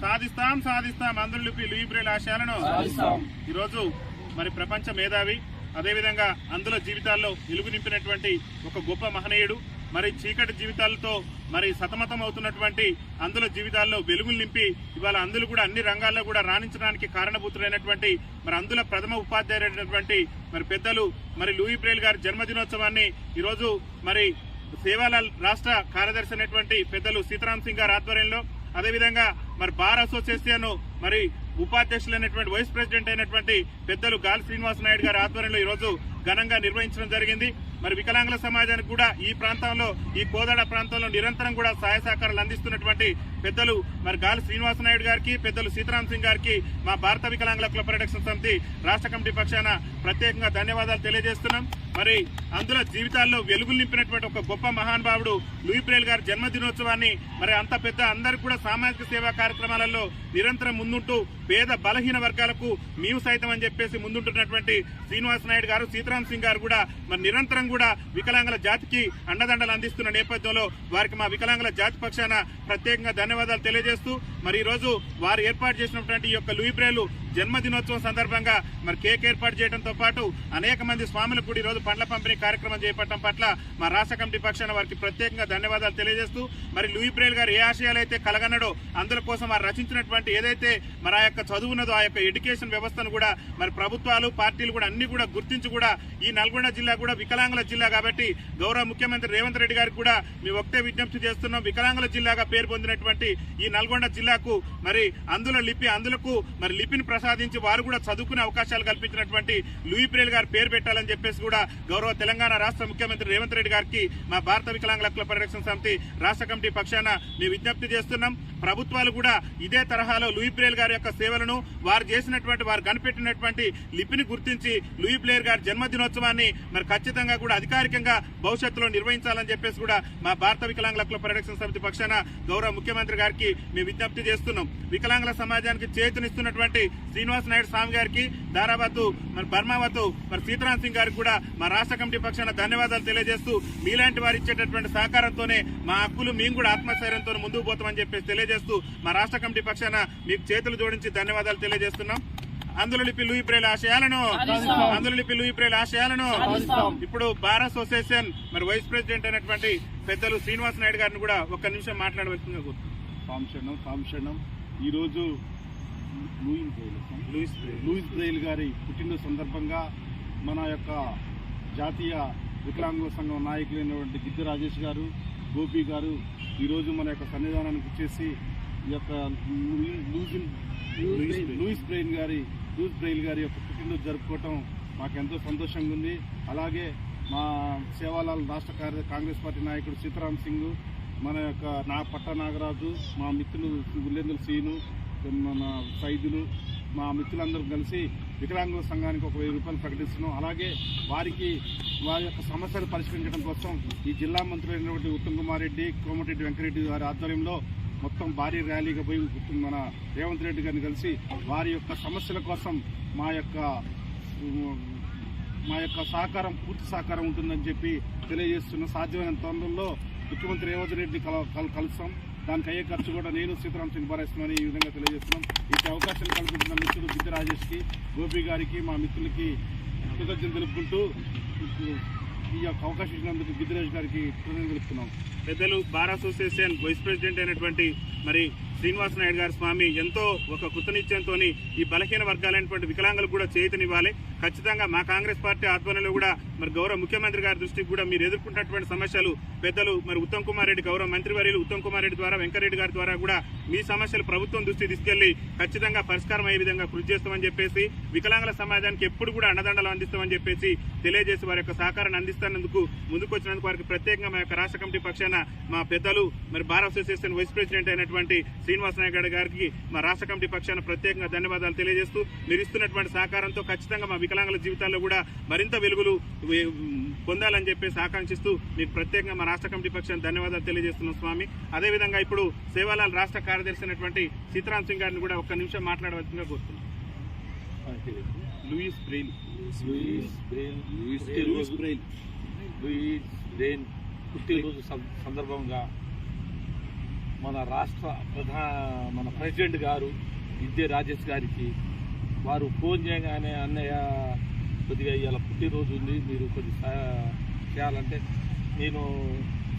సాధిస్తాం. సాధిస్తాం అందులోకి లూయిబ్రేల్ ఆశయాలను. ఈరోజు మరి ప్రపంచ మేధావి అదేవిధంగా అందులో జీవితాల్లో వెలుగు నింపినటువంటి ఒక గొప్ప మహనీయుడు మరి చీకటి జీవితాలతో మరి సతమతం అవుతున్నటువంటి అందులో జీవితాల్లో వెలుగులు నింపి ఇవాళ అందులు కూడా అన్ని రంగాల్లో కూడా రాణించడానికి కారణభూతులైనటువంటి మరి అందులో ప్రథమ ఉపాధ్యాయులైనటువంటి మరి పెద్దలు మరి లూయి బ్రేల్ గారి జన్మదినోత్సవాన్ని ఈరోజు మరి సేవాలాల్ రాష్ట్ర కార్యదర్శి అయినటువంటి పెద్దలు సీతారాం సింగ్ గారి ఆధ్వర్యంలో అదేవిధంగా మరి బార్ అసోసియేషన్ మరి ఉపాధ్యక్షులైనటువంటి వైస్ ప్రెసిడెంట్ అయినటువంటి పెద్దలు గాలి శ్రీనివాస నాయుడు గారి ఆధ్వర్యంలో ఈ రోజు ఘనంగా నిర్వహించడం జరిగింది. మరి వికలాంగుల సమాజానికి కూడా ఈ ప్రాంతంలో ఈ కోదాడ ప్రాంతంలో నిరంతరం కూడా సహాయ సహకారాలు అందిస్తున్నటువంటి పెద్దలు మరి గాలి శ్రీనివాస నాయుడు గారికి పెద్దలు సీతారాం సింగ్ గారికి మా భారత వికలాంగుల క్లబ్ పరిరక్షణ సమితి రాష్ట్ర కమిటీ పక్షాన ప్రత్యేకంగా ధన్యవాదాలు తెలియజేస్తున్నాం. మరి అందులో జీవితాల్లో వెలుగులు నింపినటువంటి ఒక గొప్ప మహానుభావుడు లూయిప్రేల్ గారి జన్మదినోత్సవాన్ని మరి అంత పెద్ద అందరికి కూడా సామాజిక సేవా కార్యక్రమాలలో నిరంతరం ముందుంటూ పేద బలహీన వర్గాలకు మేము సైతం అని చెప్పేసి ముందుంటున్నటువంటి శ్రీనివాస నాయుడు గారు సీతారాం సింగ్ గారు కూడా మరి నిరంతరం కూడా వికలాంగుల జాతికి అండదండలు అందిస్తున్న నేపథ్యంలో వారికి మా వికలాంగుల జాతి పక్షాన ప్రత్యేకంగా ధన్యవాదాలు తెలియజేస్తూ మరి ఈరోజు రోజు వారు ఏర్పాటు చేసినటువంటి ఈ యొక్క లూయిబ్రేలు జన్మదినోత్సవం సందర్భంగా మరి కేక్ ఏర్పాటు చేయడంతో పాటు అనేక మంది స్వాములకు కూడా ఈరోజు రోజు పండ్ల పంపిణీ కార్యక్రమం చేపట్టడం పట్ల మా రాష్ట్ర కమిటీ పక్షాన వారికి ప్రత్యేకంగా ధన్యవాదాలు తెలియజేస్తూ మరి లూయిబ్రేల్ గారు ఏ ఆశయాలు అయితే కలగనడో అందుల కోసం వారు రచించినటువంటి ఏదైతే మరి ఆ యొక్క చదువున్నదో ఆ యొక్క ఎడ్యుకేషన్ వ్యవస్థను కూడా మరి ప్రభుత్వాలు పార్టీలు కూడా అన్ని కూడా గుర్తించి కూడా ఈ నల్గొండ జిల్లా కూడా వికలాంగుల జిల్లా కాబట్టి గౌరవ ముఖ్యమంత్రి రేవంత్ రెడ్డి గారికి కూడా మేము ఒకటే విజ్ఞప్తి చేస్తున్నాం. వికలాంగుల జిల్లాగా పేరు పొందినటువంటి ఈ నల్గొండ జిల్లాకు మరి అందులో లిపి అందులకు మరి లిపిని సాధించి వారు కూడా చదువుకునే అవకాశాలు కల్పించినటువంటి లూయిప్రేల్ గారు పేరు పెట్టాలని చెప్పేసి కూడా గౌరవ తెలంగాణ రాష్ట్ర ముఖ్యమంత్రి రేవంత్ రెడ్డి గారికి మా భారత వికలాంగుల హక్కుల పరిరక్షణ సమితి రాష్ట్ర కమిటీ పక్షాన మేము విజ్ఞప్తి చేస్తున్నాం. ప్రభుత్వాలు కూడా ఇదే తరహాలో లూయిప్రేల్ గారి యొక్క సేవలను వారు చేసినటువంటి వారు కనిపెట్టినటువంటి లిపిని గుర్తించి లూయి ప్లేయర్ గారి జన్మదినోత్సవాన్ని మరి ఖచ్చితంగా కూడా అధికారికంగా భవిష్యత్తులో నిర్వహించాలని చెప్పేసి కూడా మా భారత వికలాంగుల హక్కుల పరిరక్షణ సమితి పక్షాన గౌరవ ముఖ్యమంత్రి గారికి మేము విజ్ఞప్తి చేస్తున్నాం. వికలాంగుల సమాజానికి చేతునిస్తున్నటువంటి శ్రీనివాస నాయుడు స్వామి గారికి దారాబాతు మరి బర్మావతు మరి సీతారాం సింగ్ గారికి కూడా మా రాష్ట్ర కమిటీ పక్షాన ధన్యవాదాలు తెలియజేస్తూ మీలాంటి వారు ఇచ్చేటటువంటి సహకారంతోనే మా హక్కులు మేము కూడా ఆత్మస్థైర్యంతో ముందుకు పోతామని చెప్పేసి తెలియజేస్తూ మా రాష్ట్ర కమిటీ పక్షాన మీకు చేతులు జోడించి ధన్యవాదాలు తెలియజేస్తున్నాం. అందులో లిపి లూయి ప్రేల ఆశయాలను అందులో లిపి లూయి ప్రేల ఆశయాలను ఇప్పుడు బార్ అసోసియేషన్ మరి వైస్ ప్రెసిడెంట్ అయినటువంటి పెద్దలు శ్రీనివాస్ నాయుడు గారిని కూడా ఒక్క నిమిషం మాట్లాడవలసిందిగా కోరుతున్నాను. సాంక్షణం సాంక్షణం ఈరోజు Louis Braille. Louis. Louis Braille గారి పుట్టిన సందర్భంగా మన యొక్క జాతీయ వికలాంగుల సంఘం నాయకులైనటువంటి గిద్ది రాజేష్ గారు గోపి గారు ఈరోజు మన యొక్క సన్నిధానానికి వచ్చేసి ఈ యొక్క లూజిన్ లూయిస్ లూయిస్ బ్రెయిన్ గారి లూయిస్ బ్రెయిల్ గారి యొక్క పుట్టినరోజు జరుపుకోవటం మాకు ఎంతో సంతోషంగా ఉంది. అలాగే మా సేవాలాల్ రాష్ట్ర కార్య కాంగ్రెస్ పార్టీ నాయకుడు సీతారాం సింగ్ మన యొక్క నా పట్ట నాగరాజు మా మిత్రులు ఉల్లేందుల సీను మన సైదులు మా మిత్రులందరూ కలిసి వికలాంగుల సంఘానికి ఒక వెయ్యి రూపాయలు ప్రకటిస్తున్నాం. అలాగే వారికి వారి యొక్క సమస్యలు పరిష్కరించడం కోసం ఈ జిల్లా మంత్రులైనటువంటి ఉత్తమ్ కుమార్ రెడ్డి కోమటిరెడ్డి వెంకరెడ్డి గారి ఆధ్వర్యంలో మొత్తం భారీ ర్యాలీగా పోయి మన రేవంత్ రెడ్డి గారిని కలిసి వారి యొక్క సమస్యల కోసం మా యొక్క మా యొక్క సహకారం పూర్తి సహకారం ఉంటుందని చెప్పి తెలియజేస్తున్న సాధ్యమైన తొందరలో ముఖ్యమంత్రి రేవంత్ రెడ్డి కల కల- కలుస్తాం దానికి అయ్యే ఖర్చు కూడా నేను సీతారాం సింగ్ భరేస్తున్నాను ఈ విధంగా తెలియజేస్తున్నాం. ఇటు అవకాశం కల్పించిన మిత్రులు బిద్ద రాజేష్కి గోపి గారికి మా మిత్రులకి కృతజ్ఞతలు తెలుపుకుంటూ ఈ యొక్క అవకాశం ఇచ్చినందుకు గిద్దిరాజు గారికి కృతజ్ఞతలు తెలుపుతున్నాం. పెద్దలు బార్ అసోసియేషన్ వైస్ ప్రెసిడెంట్ అయినటువంటి మరి శ్రీనివాస నాయుడు గారి స్వామి ఎంతో ఒక కృతనిశ్చయంతో ఈ బలహీన వర్గాలైనటువంటి వికలాంగులకు కూడా చేతనివ్వాలి ఖచ్చితంగా మా కాంగ్రెస్ పార్టీ ఆధ్వర్యంలో కూడా మరి గౌరవ ముఖ్యమంత్రి గారి దృష్టికి కూడా మీరు ఎదుర్కొంటున్నటువంటి సమస్యలు పెద్దలు మరి ఉత్తమ్ కుమార్ రెడ్డి గౌరవ మంత్రివర్యులు ఉత్తమ్ కుమార్ రెడ్డి ద్వారా వెంకరెడ్డి గారి ద్వారా కూడా మీ సమస్యలు ప్రభుత్వం దృష్టికి తీసుకెళ్ళి ఖచ్చితంగా పరిష్కారం అయ్యే విధంగా కృషి చేస్తామని చెప్పేసి వికలాంగుల సమాజానికి ఎప్పుడు కూడా అండదండలు అందిస్తామని చెప్పేసి తెలియజేసి వారి యొక్క సహకారాన్ని అందిస్తున్నందుకు ముందుకు వచ్చినందుకు వారికి ప్రత్యేకంగా మా యొక్క రాష్ట్ర కమిటీ పక్షాన మా పెద్దలు మరి బార్ అసోసియేషన్ వైస్ ప్రెసిడెంట్ అయినటువంటి శ్రీనివాస నాయుడు గారికి మా రాష్ట్ర కమిటీ పక్షాన ప్రత్యేకంగా ధన్యవాదాలు తెలియజేస్తూ మీరు ఇస్తున్నటువంటి సహకారంతో ఖచ్చితంగా మా వికలాంగుల జీవితాల్లో కూడా మరింత వెలుగులు పొందాలని చెప్పేసి ఆకాంక్షిస్తూ మీకు ప్రత్యేకంగా మా రాష్ట్ర కమిటీ పక్షాన ధన్యవాదాలు తెలియజేస్తున్నాం స్వామి. అదేవిధంగా ఇప్పుడు సేవాలాల్ రాష్ట్ర కార్యదర్శి అయినటువంటి సీతారాం సింగ్ గారిని కూడా ఒక్క నిమిషం మాట్లాడవలసిందిగా కోరుతున్నాం. Louis Braille. Louis Braille. Louis Braille. Louis Braille. పుట్టినరోజు సందర్భంగా మన రాష్ట్ర ప్రధా మన ప్రెసిడెంట్ గారు విద్య రాజేష్ గారికి వారు ఫోన్ చేయగానే అన్నయ్య కొద్దిగా ఇవాళ పుట్టినరోజు ఉంది మీరు కొద్దిగా చేయాలంటే నేను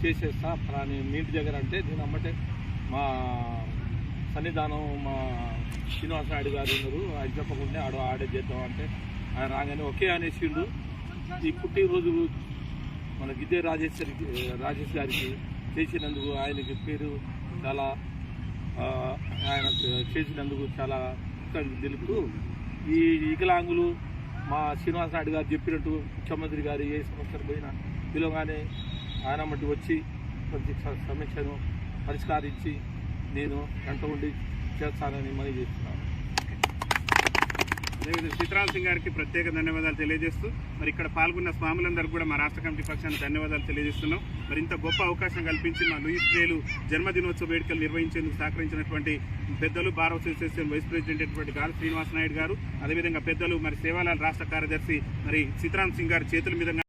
చేసేస్తా. ప్రాణి మీ ఇంటి దగ్గర అంటే నేను అమ్మటే మా సన్నిధానం మా శ్రీనివాస నాయుడు గారు ఉన్నారు. ఆయన చెప్పకుండా ఆడ ఆడే చేద్దాం అంటే ఆయన రాగానే ఒకే అనేసిండు. ఈ పుట్టినరోజు మన గిద్దే రాజేశ్వరికి రాజేష్ గారికి చేసినందుకు ఆయనకి పేరు చాలా ఆయన చేసినందుకు చాలా కృతజ్ఞతలు తెలుపుతూ ఈ వికలాంగులు మా శ్రీనివాస నాయుడు గారు చెప్పినట్టు ముఖ్యమంత్రి గారు ఏ సమస్యలు పోయినా పిలవగానే ఆయన మట్టి వచ్చి ప్రతి సమస్యను పరిష్కరించి నేను వెంట ఉండి చేస్తానని మనవి చేస్తున్నాను. సీతారాం సింగ్ గారికి ప్రత్యేక ధన్యవాదాలు తెలియజేస్తూ మరి ఇక్కడ పాల్గొన్న స్వాములందరికీ కూడా మా రాష్ట్ర కమిటీ పక్షాన్ని ధన్యవాదాలు తెలియజేస్తున్నాం. మరి ఇంత గొప్ప అవకాశం కల్పించి మా లూయిస్ ప్రేలు జన్మదినోత్సవ వేడుకలు నిర్వహించేందుకు సహకరించినటువంటి పెద్దలు బార్ అసోసియేషన్ వైస్ ప్రెసిడెంట్ అయినటువంటి గారు శ్రీనివాస నాయుడు గారు అదేవిధంగా పెద్దలు మరి సేవాలాల్ రాష్ట్ర కార్యదర్శి మరి సీతారాం సింగ్ గారి చేతుల మీద